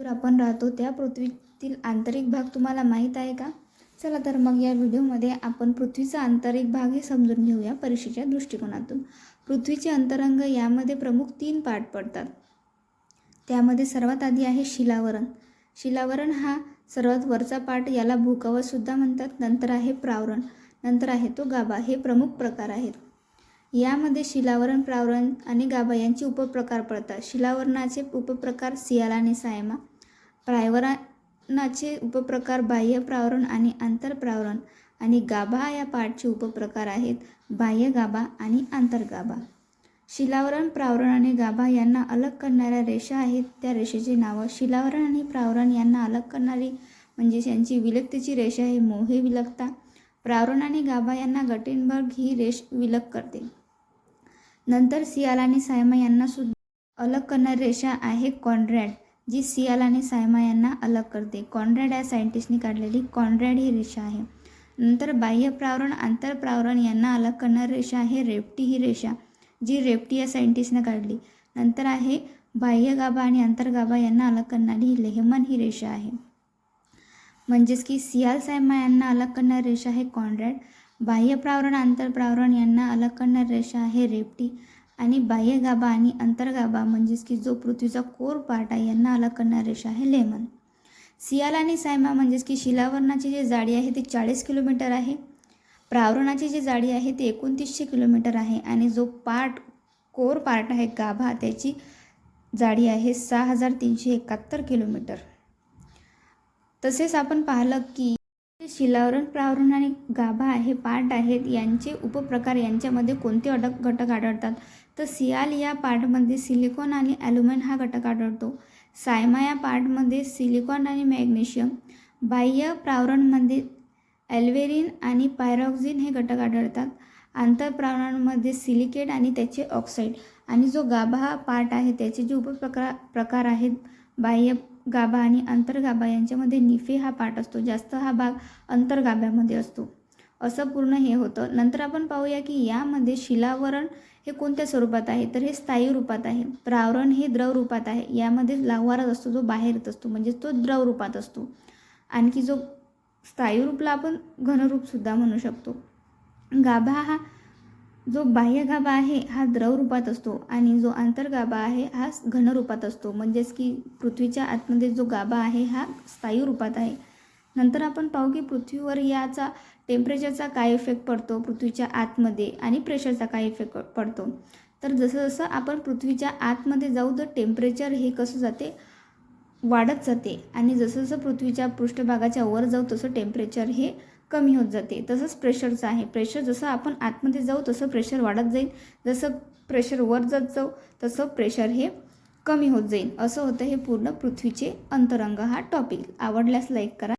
तर आपण राहतो त्या पृथ्वीतील आंतरिक भाग तुम्हाला माहीत आहे का? चला तर मग या व्हिडिओमध्ये आपण पृथ्वीचा आंतरिक भाग हे समजून घेऊया परीक्षेच्या दृष्टिकोनातून. पृथ्वीचे अंतरंग यामध्ये प्रमुख तीन पार्ट पडतात. त्यामध्ये सर्वात आधी आहे शिलावरण. शिलावरण हा सर्वात वरचा पार्ट याला भूकवसुद्धा म्हणतात. नंतर आहे प्रावरण. नंतर आहे तो गाभा. हे प्रमुख प्रकार आहेत. यामध्ये शिलावरण प्रावरण आणि गाभा यांचे उपप्रकार पडतात. शिलावरणाचे उपप्रकार सियाल आणि सायमा. प्रायवरणाचे उपप्रकार बाह्य प्रावरण आणि आंतरप्रावरण आणि गाभा या पाठचे उपप्रकार आहेत बाह्य गाभा आणि आंतरगाभा शिलावरण प्रावरण आणि गाभा यांना अलग करणाऱ्या रेषा आहेत. त्या रेषेचे नावं शिलावरण आणि प्रावरण यांना अलग करणारी म्हणजेच यांची विलक्तीची रेषा आहे मोहे विलक्ता प्रावरण आणि गाभा यांना गटेनबर्ग ही रेष विलग करते. नंतर सियाल आणि सायमा यांना सुद्धा अलग करणारी रेषा आहे कॉन्ड्रॅड जी सियाल आणि सायमा यांना अलग करते. कॉन्ड्रॅड या सायंटिस्टनी काढलेली कॉन्ड्रॅड ही रेषा आहे. नंतर बाह्य प्रावरण आंतरप्रावरण यांना अलग करणारी रेषा आहे. रेपटी ही रेषा जी रेपटी या सायंटिस्टनं काढली. नंतर आहे बाह्य गाभा आणि आंतरगाभा यांना अलग करणारी ही लेहमन ही रेषा आहे. म्हणजेच की सियाल सायमा यांना अलग करणारी रेषा आहे कॉन्ड्रॅड बाह्य प्रावरण आंतरप्रावरण यांना अलग करणारी रेषा आहे रेपटी. आणि बाह्य गाभा आणि अंतर्गाभा म्हणजेच की जो पृथ्वीचा कोर पार्ट आहे यांना अलग करणारी रेषा आहे लेमन. सियाल आणि सायमा म्हणजेच की शिलावरणाची जी जाडी आहे ती चाळीस किलोमीटर आहे. प्रावरणाची जी जाडी आहे ती एकोणतीसशे किलोमीटर आहे. आणि जो पार्ट कोर पार्ट आहे गाभा त्याची जाडी आहे सहा हजार तीनशे एकाहत्तर किलोमीटर. तसेच आपण पाहिलं की शिलावरण प्रावरण आणि गाभा आहे पार्ट आहेत यांचे उपप्रकार यांच्यामध्ये कोणते अडक घटक आढळतात? तर सियाल या पार्टमध्ये सिलिकॉन आणि ॲल्युमिन हा घटक आढळतो. सायमा या पार्टमध्ये सिलिकॉन आणि मॅग्नेशियम बाह्य प्रावरणमध्ये ॲल्वेरिन आणि पायरॉक्झिन हे घटक आढळतात. आंतरप्रावरणामध्ये सिलिकेट आणि त्याचे ऑक्साईड. आणि जो गाभा हा पार्ट आहे त्याचे जे उपप्रकार प्रकार आहेत बाह्य गाभा आणि अंतर्गाभा यांच्यामध्ये निफे हा पार्ट असतो. जास्त हा भाग अंतर्गाभ्यामध्ये असतो. असं पूर्ण हे होतं. नंतर आपण पाहूया की यामध्ये शिलावरण हे कोणत्या स्वरूपात आहे? तर हे स्थायी रूपात आहे. प्रावरण हे द्रव रूपात आहे. यामध्ये लावारच असतो जो बाहेर येत असतो. म्हणजेच तो द्रव रूपात असतो. आणखी जो स्थायी रूपला आपण घनरूपसुद्धा म्हणू शकतो. गाभा हा जो बाह्य गाभा आहे हा द्रव रूपात असतो. आणि जो आंतरगाभा आहे हा घनरूपात असतो. म्हणजेच की पृथ्वीच्या आतमध्ये जो गाभा आहे हा स्थायी रूपात आहे. नंतर आपण पाहू की पृथ्वीवर याचा टेम्परेचरचा काय इफेक्ट पडतो पृथ्वीच्या आतमध्ये आणि प्रेशरचा काय इफेक्ट पडतो. तर जसं जसं आपण पृथ्वीच्या आतमध्ये जाऊ तर टेम्परेचर हे कसं जाते? वाढत जाते. आणि जसं जसं पृथ्वीच्या पृष्ठभागाच्या वर जाऊ तसं टेम्परेचर हे कमी होत जाते. तसंच प्रेशरचं आहे. प्रेशर जसं आपण आतमध्ये जाऊ तसं प्रेशर वाढत जाईल. जसं प्रेशर वर जात जाऊ तसं प्रेशर हे कमी होत जाईल. असं होतं हे पूर्ण पृथ्वीचे अंतरंग हा टॉपिक आवडल्यास लाईक करा.